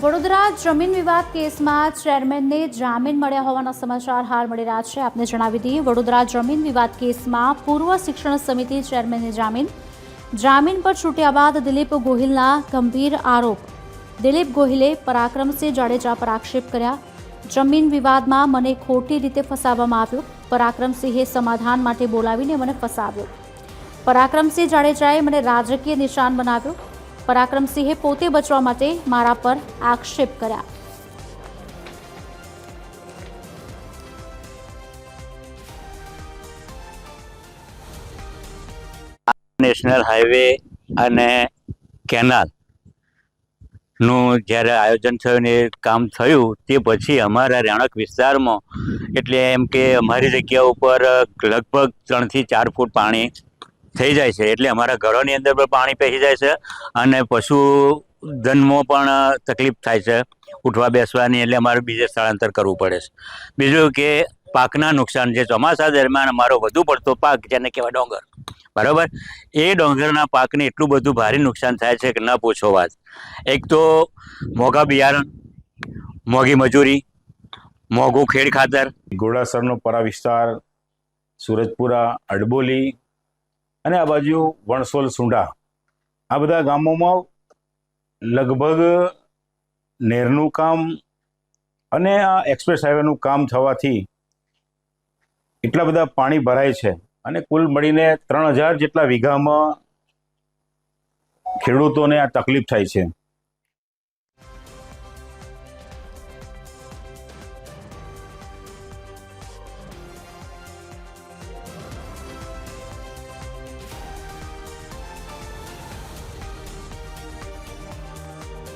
વડોદરા જમીન વિવાદ કેસમાં ચેરમેનને જામીન મળ્યા હોવાના સમાચાર હાલ મળી રહ્યા છે. આપને જણાવી દઈએ, વડોદરા જમીન વિવાદ કેસમાં પૂર્વ શિક્ષણ સમિતિ ચેરમેનને જામીન. જામીન પર છૂટ્યા બાદ દિલીપ ગોહિલના ગંભીર આરોપ. દિલીપ ગોહિલે પરાક્રમસિંહ જાડેજા પર આક્ષેપ કર્યા. જમીન વિવાદમાં મને ખોટી રીતે ફસાવવામાં આવ્યો. પરાક્રમસિંહે સમાધાન માટે બોલાવીને મને ફસાવ્યો. પરાક્રમસિંહ જાડેજાએ મને રાજકીય નિશાન બનાવ્યો. પરાક્રમસિંહે પોતે બચવા માટે મારા પર આક્ષેપ કર્યા. નેશનલ હાઈવે અને કેનાલનું જ્યારે આયોજન થયું ને કામ થયું, તે પછી અમારા રહેણાંક વિસ્તારમાં, એટલે એમ કે અમારી જગ્યા ઉપર લગભગ ત્રણથી ચાર ફૂટ પાણી થઈ જાય છે. એટલે અમારા ઘરોની અંદર પણ પાણી પહેરી જાય છે અને પશુ ધનમાં પણ તકલીફ થાય છે. ઉઠવા બેસવાની એટલે અમારે બીજે સ્થળાંતર કરવું પડે છે. બીજું કે પાકના નુકસાન, જે ચોમાસા દરમિયાન અમારો વધુ પડતો પાક જેને કહેવાય ડોંગર. બરાબર? એ ડોંગરના પાકને એટલું બધું ભારે નુકસાન થાય છે કે ન પૂછો વાત. એક તો મોંઘા બિયારણ, મોંઘી મજૂરી, મોંઘું ખેડ ખાતર. ઘોડાસરનો પરા વિસ્તાર, સુરજપુરા, અડબોલી અને આ બાજુ વણસોલ સુંડા. આ બધા ગામોમાં લગભગ નહેરનું કામ અને આ એક્સપ્રેસ હાઈવેનું કામ થવાથી એટલા બધા પાણી ભરાય છે અને કુલ મળીને ત્રણ હજાર જેટલા વીઘામાં ખેડૂતોને આ તકલીફ થાય છે.